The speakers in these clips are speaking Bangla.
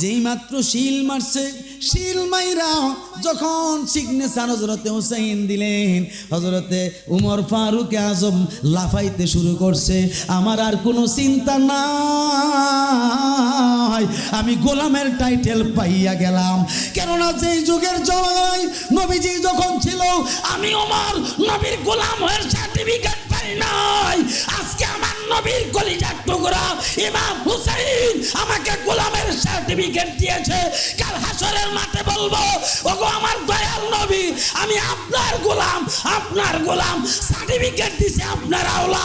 যেই মাত্র শিল মারছে, শিল মাইরা যখন সিগনেচার হজরতে হুসাইন দিলেন হজরতে উমর ফারুক আজম লাফাইতে শুরু করছে, আমার আর কোনো চিন্তা নাই। আমি গোলামের টাইটেল পাইয়া গেলাম। কেননা যেই যুগের জয়, নবীজি যখন ছিল, আমি ওমর নবীর গোলাম হয়ে সার্টিফিকেট পাই নাই। আজকে আমার নবীর কলিজার টুকরা ইমাম হুসাইন আমাকে গোলামের সার্টিফিকেট দিয়েছে। কাল হাসরের মাঠে বলব, ওগো আমার দয়াল নবী, আমি আপনার গোলাম আপনার গোলাম সার্টিফিকেট দিছে আপনার আওলা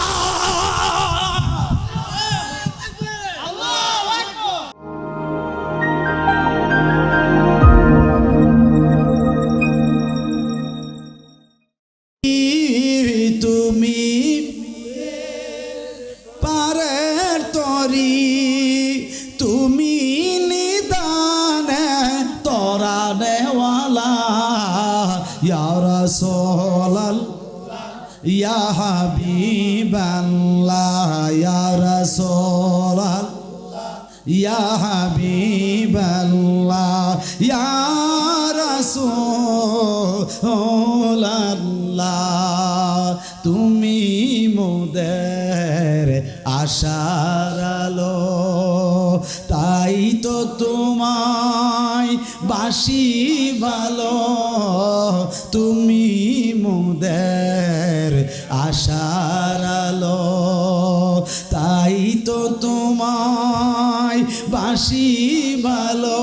ইয়ারা সোলাল ইয়া হাবিবাল্লাহ, ইয়া রাসূলাল্লাহ, ইয়া হাবিবাল্লাহ, ইয়া তুমি মোদের আশার আলো, তাই তো তোমায় বাসি ভালো তুমি মোদের আশার আলো। তাই তো তোমায় বাসি ভালো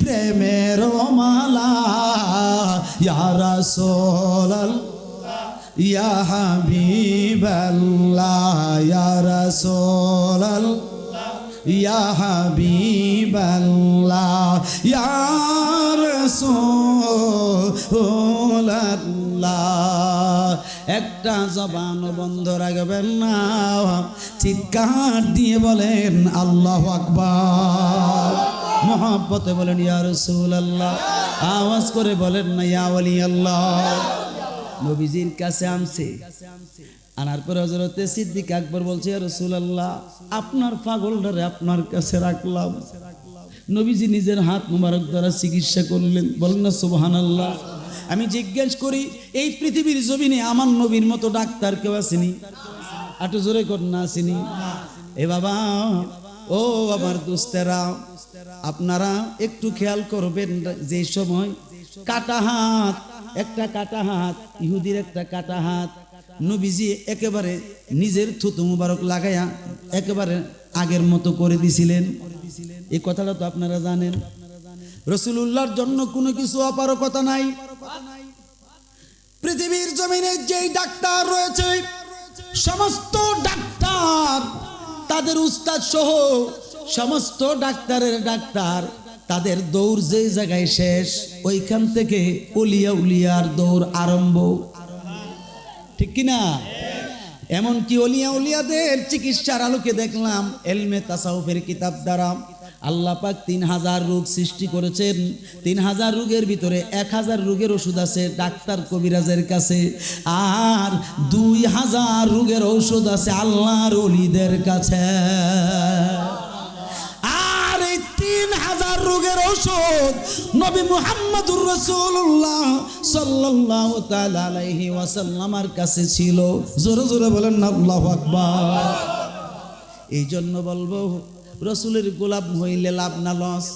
প্রেমের মালা ইয়ারা সোলাল ইয়া হাবিবাল্লাহ, ইয়া রাসূলাল্লাহ, ইয়া হাবিবাল্লাহ, ইয়া রাসূলাল্লাহ। একটা জবান বন্ধ রাখবেন না, চিৎকার দিয়ে বলেন, আল্লাহ আকবার। মহাব্বতে বলেন, ইয়া রাসূলাল্লাহ। আওয়াজ করে বলেন, না, ইয়া ওয়ালি আল্লাহ নবীজির কাছে আনছে। আনার পরে হজরতে সিদ্দিক আকবর বলছে রসুলাল্লাহ, আপনার পাগলটারে আপনার কাছে রাখলাম। নবীজি নিজের হাত মুবারক দ্বারা চিকিৎসা করলেন। বলেন, না সুবহান আল্লাহ আমি জিজ্ঞেস করি, এই পৃথিবীর জমিনে আমার নবীর মতো ডাক্তার কেউ আসেনি? আটু জোরে না, আসেনি। এ বাবা, ও আমার দোস্তেরা আপনারা একটু খেয়াল করবেন যে সময় কাটা হাত, একটা কাটা হাত, ইহুদির একটা কাটা হাত, নবীজি একেবারে নিজের থুতু মুবারক লাগাইয়া একেবারে আগের মতো করে দিছিলেন। এই কথাটা তো আপনারা জানেন। রসুলুল্লাহর জন্য কোনো কিছু অপারকতা নাই। পৃথিবীর জমিনে যেই ডাক্তার রয়েছে, সমস্ত ডাক্তার তাদের উস্তাদ সহ সমস্ত ডাক্তারের ডাক্তার, তাদের দৌড় যে জায়গায় শেষ, ওইখান থেকে উলিয়া উলিয়ার দৌড় আরম্ভ। ঠিক কিনা? এমনকি অলিয়া উলিয়াদের চিকিৎসার আলোকে দেখলাম, এলমে তাসাউফের কিতাব দ্বারা আল্লাহ পাক তিন হাজার রোগ সৃষ্টি করেছেন। তিন হাজার রোগের ভিতরে এক হাজার রোগের ওষুধ আছে ডাক্তার কবিরাজের কাছে। আর দুই হাজার রোগের ঔষধ আছে আল্লাহর অলিদের কাছে। হাজার রোগের ঔষধ নবী মুহাম্মদুর সাল্লাল্লাহু তাআলা আলাইহি ওয়াসাল্লামার কাছে ছিল। জোরে জোরে বলেন না, আল্লাহু আকবার। এই জন্য বলব, রসুলের গোলাপ হইলে লাভ না লস।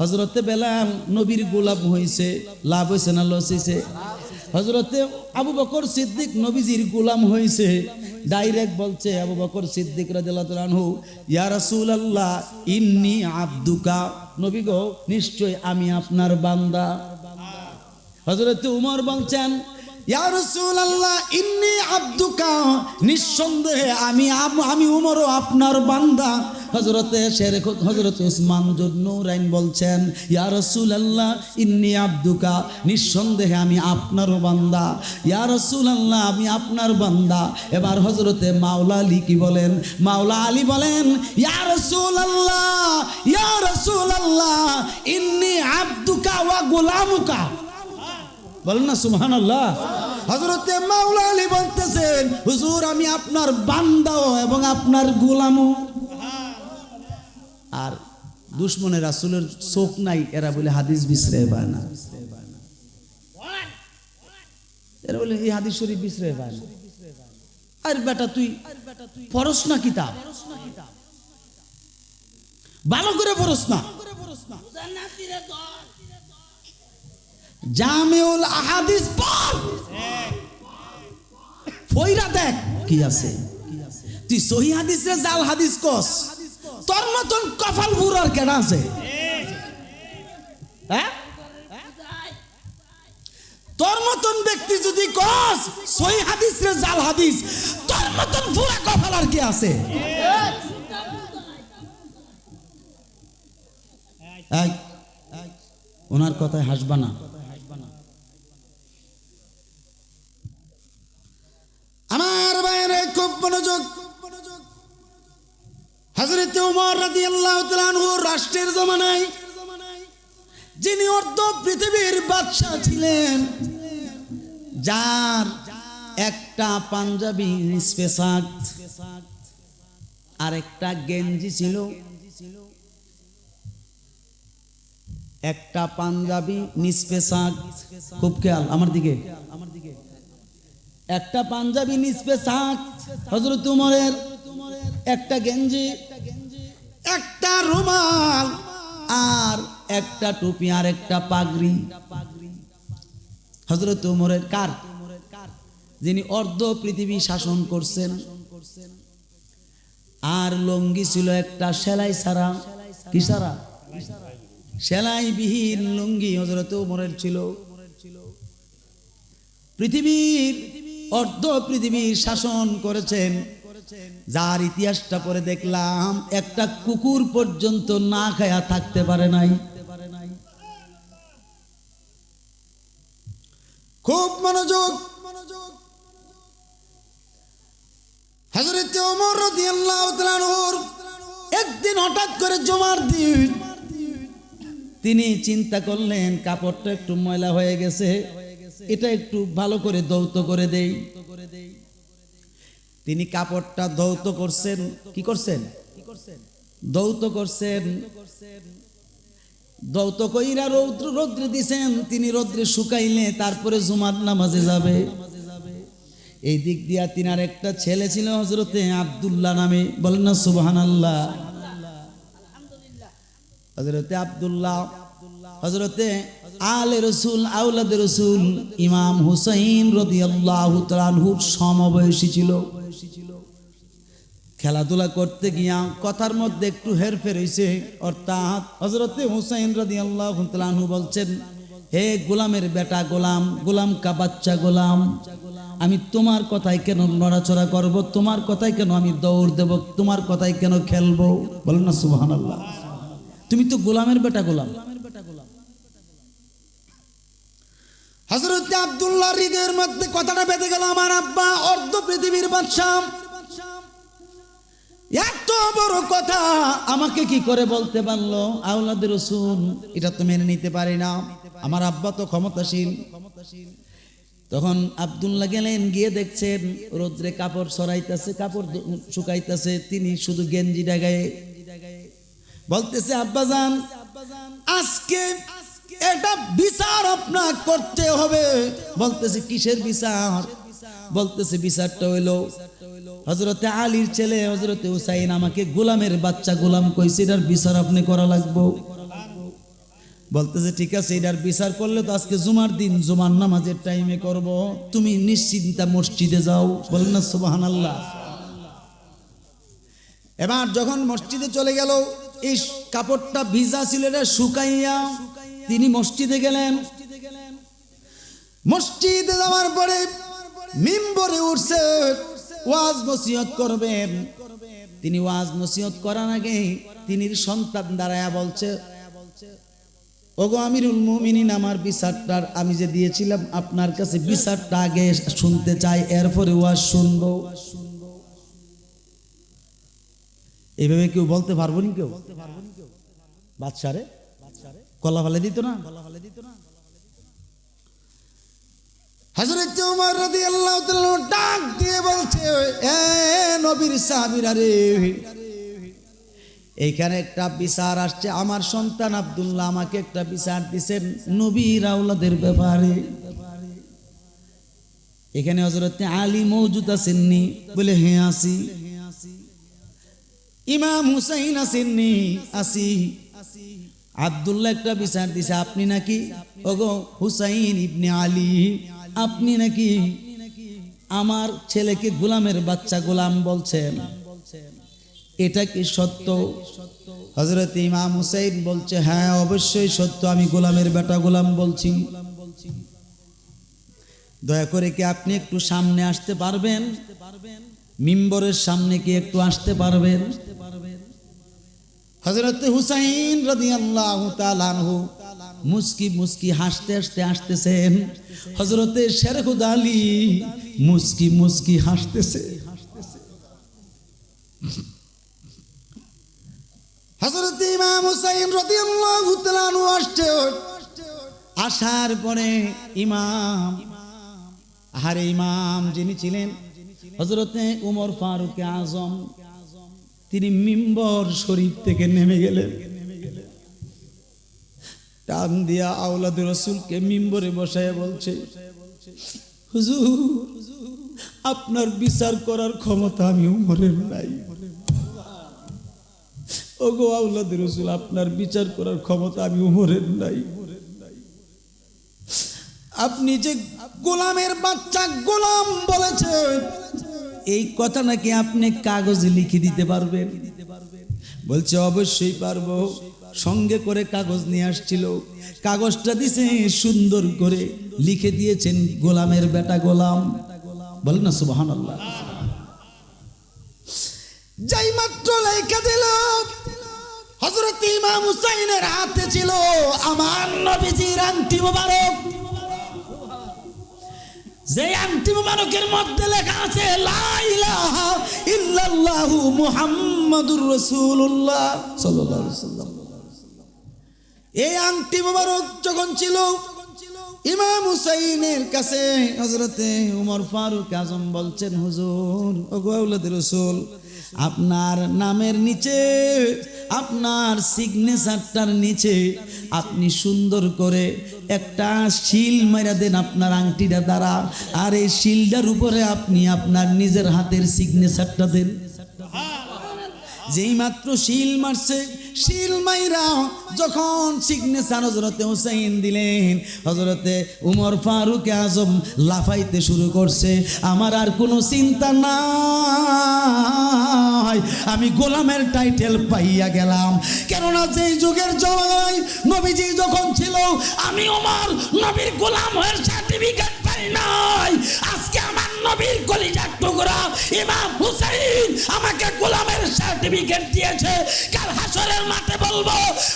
হজরতে বেলাম নবীর গোলাপ হইছে, লাভ হইছে না লস হইছে? হজরতে আবু বকর সিদ্দিক নবীজির গোলাম হইছে ডাইরেক্ট বলছে, আবু বকর সিদ্দিক রাজু ইয়া রাসূল আল্লাহ ইন্নি আব্দুকা। নবী গো, নিশ্চয় আমি আপনার বান্দা। হজরত উমর বলছেন নিঃসন্দেহে আমি আমি উমরও আপনার বান্দা। হজরতে শের হজরত উসমান জুন্নুরাইন বলছেন, ইয়া রসুল আল্লাহ ইন্নি আব্দুকা, নিঃসন্দেহে আমি আপনার বান্দা। ইয়া রসুল আল্লাহ আমি আপনার বান্দা। এবার হজরতে মাওলা আলী কি বলেন? মাওলা আলী বলেন, ইয়া রসুল আল্লাহ ইয়া রসুল আল্লাহ ইন্নি আব্দুকা ওয়া গোলামুকা। বলেন না সুবহান আল্লাহ হজরতে মাওলা আলী বলতেছেন, হুজুর, আমি আপনার বান্দাও এবং আপনার গোলামও। আর দুশ্মনের রাসুলের চোখ নাই, এরা বলে হাদিস বিশ্রে পায় না। এরা বলে এই হাদিস শরীফ বিশ্রে পায় না। আর বেটা তুই পড়স না কিতাব? ভালো করে পড়স না। আহাদিস ফইরা দেখ কি আছে। তুই সহি হাদিস জাল হাদিস কস। তোর মতন কপাল বুড়ার কেডা আছে? হ্যাঁ? তোর মতন ব্যক্তি যদি কস সহি হাদিস রে জাল হাদিস, তোর মতন বুড়া কপাল আর কি আছে? ওনার কথায় হাসবা না। রাষ্ট্রের জমানায়, যিনি অর্ধ পৃথিবীর বাদশাহ ছিলেন, যার একটা পাঞ্জাবি স্পেশাল আর একটা গেঞ্জি ছিল, একটা পাঞ্জাবি নিষ্পেশাক খুব খেয়াল আমার দিকে আমার দিকে একটা পাঞ্জাবি নিসপে শাক হজরত উমরের একটা গেঞ্জি রুমাল আর একটা টুপি আর একটা পাগড়ি। হজরত উমরের কার? যিনি অর্ধ পৃথিবী শাসন করছেন। আর লঙ্গি ছিল একটা সেলাই সারা কি সারা সেলাই বিহীন লুঙ্গি হজরত উমরের ছিল। পৃথিবীর অর্ধ পৃথিবীর শাসন করেছেন। যার ইতিহাসটা পরে দেখলাম, একটা কুকুর পর্যন্ত না খায়া থাকতে পারে নাই। খুব মনোযোগ। একদিন হঠাৎ করে জমার দিন, তিনি চিন্তা করলেন, কাপড়টা একটু ময়লা হয়ে গেছে, এটা একটু ভালো করে দৌত করে দেই। তিনি কাপড়টা দৌত করছেন, কি করছেন? দৌত করছেন। দৌত কইরা রৌদ্র, রৌদ্রে দিছেন, তিনি রৌদ্রে শুকাইলে তারপরে জুমার নামাজে যাবে। এই দিক দিয়া তিনার একটা ছেলে ছিল হজরতে আবদুল্লাহ নামে, বলেন না সুবহান আল্লাহ হজরতে আবদুল্লাহ হজরতে আলে রসুল আউলাদ রসুল, ইমাম হুসাইন রদি আল্লাহ তালহুর সমবয়সী ছিল। খেলাধুলা করতে গিয়া কথার মধ্যে একটু হেরফের হয়েছে অর্থাৎ হজরতে হুসাইন রদি আল্লাহ বলছেন, হে গোলামের বেটা গোলাম গোলাম কা বাচ্চা গোলাম, আমি তোমার কথায় কেন নড়াচড়া করব? তোমার কথায় কেন আমি দৌড় দেব? তোমার কথায় কেন খেলব? বলেন না সুবহান আল্লাহ তুমি তো গোলামের বেটা গোলাম। হজরত আবদুল্লাহ হৃদয়ের মধ্যে কথাটা বেঁধে গেল, আমার আব্বা অর্ধ পৃথিবীর বাদশাহ এত বড় কথা আমাকে কি করে বলতে পারল? আউলাদের রসুন এটা তো মেনে নিতে পারি না। আমার আব্বা তো ক্ষমতাশীল। তখন আবদুল্লাহ গেলেন, গিয়ে দেখছেন, রোদ্রে কাপড় সরাইতেছে, কাপড় শুকাইতেছে। তিনি শুধু গেঞ্জি ডাগায়ে। বলতেছে আব্বাজান আজকে এটা বিচার আপনার করতে হবে। বলতেছে, কিসের বিচার? বলতেছে, বিচারটা হইল হজরতে আলীর ছেলে হজরতে হুসাইন আমাকে গোলামের বাচ্চা গোলাম কইছে, এটার বিচার আপনি করা লাগবো? বলতেছে, ঠিক আছে, এটার বিচার করলে তো আজকে জুমার দিন, জুমার নামাজের টাইমে করব। তুমি নিশ্চিন্তা মসজিদে যাও। বলেন না সুবাহান আল্লাহ এবার যখন মসজিদে চলে গেল, এই কাপড়টা ভিজা ছিল এটা শুকাইয়া তিনি মসজিদে গেলেন। মসজিদে যাওয়ার পরে মিম্বরে উঠছে। ওয়াজ নসিহত করবেন। তিনি ওয়াজ নসিহত করার আগে তিনি সন্তান দাঁড়ায়া বলছে, ওগো আমিরুল মুমিনিন, আমার বিচারটার আমি যে দিয়েছিলাম, আপনার কাছে বিচারটা আগে শুনতে চাই, এরপরে ওয়াজ শুনব। এইভাবে কেউ বলতে পারব নি কেউ? বাচ্চারে কলা ফেলে দিত না কলা ফেলে দিত না? ওমর রাদিয়াল্লাহু তাআলা ডাক দিয়ে বলছে, এ নবীর সাহাবীরা রে। এইখানে একটা বিচার আসছে, আমার সন্তান আব্দুল্লাহ আমাকে একটা বিচার দিছেন নবীর আওলাদের ব্যাপারে। এখানে হযরত আলী মওজুদ আছেননি, বলে হ্যাঁ আসি। ইমাম হুসাইন আসেননি আসি। আব্দুল্লাহ একটা বিচার দিছে, আপনি নাকি? ওগো, হুসাইন ইবনে আলী। আপনি নাকি আমার ছেলেকে গোলামের বাচ্চা গোলাম বলছেন? এটা কি সত্য? হজরত ইমাম হুসাইন বলছে হ্যাঁ অবশ্যই সত্য, আমি গোলামের বেটা গোলাম বলছি। দয়া করে কি আপনি একটু সামনে আসতে পারবেন? মিম্বরের সামনে কি একটু আসতে পারবেন? হজরত হুসাইন রাদিয়াল্লাহু তাআলা আনহু মুস্কি মুস্কি হাসতে হাসতে আসতেছেন হজরতে শেরখুদ আলী মুস্কি মুস্কি হাসতেছে। হজরত ইমাম হুসাইন রাদিয়াল্লাহু তাআলা আনহু আসছে। আসার পরে ইমাম, আহারে ইমাম যিনি ছিলেন হজরতে উমর ফারুক আজম, তিনি মিম্বর শরীফ থেকে নেমে গেলেন। টান দিয়া আওলাদ রসুলকে মিম্বরে বসায় বলছে আপনার বিচার করার ক্ষমতা আমি উমরের নাই। ওগো আওলাদ রসুল, আপনার বিচার করার ক্ষমতা আমি উমরের নাই। আপনি যে গোলামের বাচ্চা গোলাম বলেছে, এই কথা নাকি আপনি কাগজে লিখে দিতে পারবেন? বলছে, অবশ্যই পারব। সঙ্গে করে কাগজ নিয়ে আসছিল। কাগজটা দিছে সুন্দর করে। লিখে দিয়েছেন গোলামের বেটা গোলাম। বলেন না সুবাহান আল্লাহ যাই মাত্র লেখা দিল হজরত ইমাম হুসাইনের হাতে ছিল আমার নবীজির আংটি মোবারক। যে আংটি মোবারকের মধ্যে লেখা আছে ইল্লাল্লাহু মুহাম্মাদুর রাসূলুল্লাহ। সাল্লাল্লাহু আলাইহি সাল্লাম এই আংটি মোবারক যখন ছিল, ইমাম হুসাইনের কাছে হজরতে উমর ফারুক আজম বলছেন, হুজুর, ওগো আউলাদ রসুল, আপনার নামের নিচে, আপনার সিগনেচারটার নিচে আপনি সুন্দর করে একটা শিল মারা দেন আপনার আংটিটা দ্বারা, আর এই শিলটার উপরে আপনি আপনার নিজের হাতের সিগনেচারটা দেন। যেই মাত্র শিল মারছে শিল মাইরা যখন সিগনেচার হজরতে হুসাইন দিলেন হজরতে উমর ফারুক আজম লাফাইতে শুরু করছে। আমার আর কোনো চিন্তা নাই। আমি গোলামের টাইটেল পাইয়া গেলাম। কেননা যেই যুগের জয়, নবীজি যখন ছিল, আমি ওমর নবীর গোলাম হয়ে সার্টিফিকেট পাই নাই। আজকে আমার নবীর কলিজার টুকরা ইমাম হুসাইন আমাকে গোলামের সার্টিফিকেট দিয়েছে। কাল হাসরের মাঠে বলব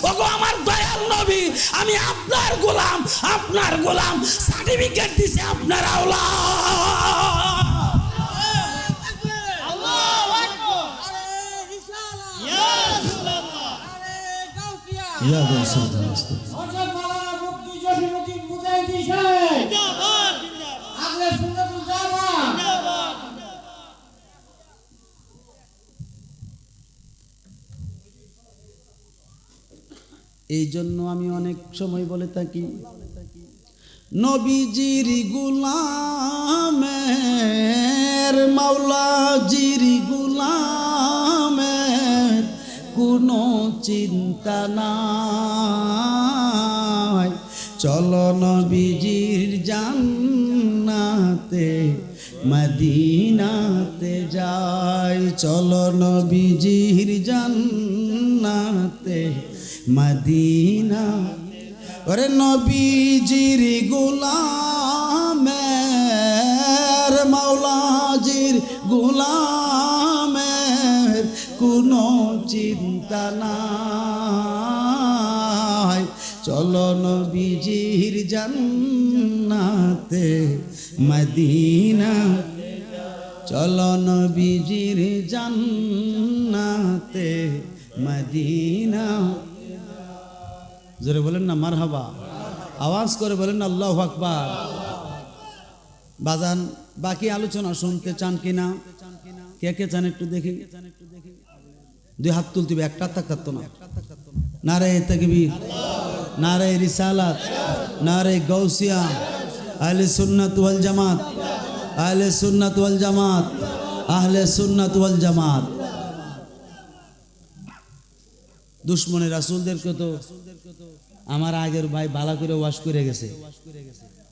ওগো আমার দয়াল নবী আমি আপনার গোলাম আপনার গোলাম সার্টিফিকেট দিছে আপনার আওলা এই জন্য আমি অনেক সময় বলে থাকি, নবীজির গুলামের, মাওলাজির গুলামের কোনো চিন্তা নাই। চলো নবীজির জান্নাতে, মদিনাতে যাই। চলো নবীজির জান্নাতে মদিনা। ওরে নবীজির গুলামের, মাওলাজির গুলামের কোনো চিন্তা নাই। চলো নবীজির জান্নাতে, মদিনা। চলো নবীজির জান্নাতে, মদিনা। জোরে বলেন না মার হাবা আওয়াজ করে বলেন না, আল্লাহ আকবার। বাজান, বাকি আলোচনা শুনতে চান কিনা? কে কে চান একটু দেখি? দুই হাত তুলতে একটা তাক কাটতো না। নারে তকবীর, নারে রিসালাত, নারে গৌসিয়া আহলে সুন্নাত ওয়াল জামাত, আহলে সুন্নাত ওয়াল জামাত, আহলে সুন্নাত ওয়াল জামাত। দুশ্মনে রাসূলদেরকে তো আমার আগের ভাই বালা করে ওয়াশ করে গেছে।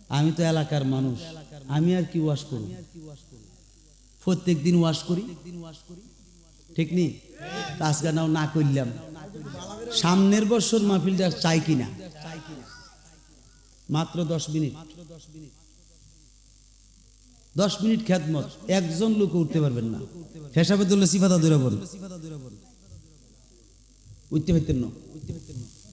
আমি তো এলাকার মানুষ। আমি আর কি ওয়াশ করব? প্রত্যেক দিন ওয়াশ করি। ঠিক নি? আজকে না করলাম। সামনের বছর মাহফিলটা চাই কিনা? মাত্র দশ মিনিট। দশ মিনিট খ্যাতমত একজন লোক উঠতে পারবেন না। ফেসাবে তুললে সিফাতা দূরে পড়ে উঠতে পারতেন না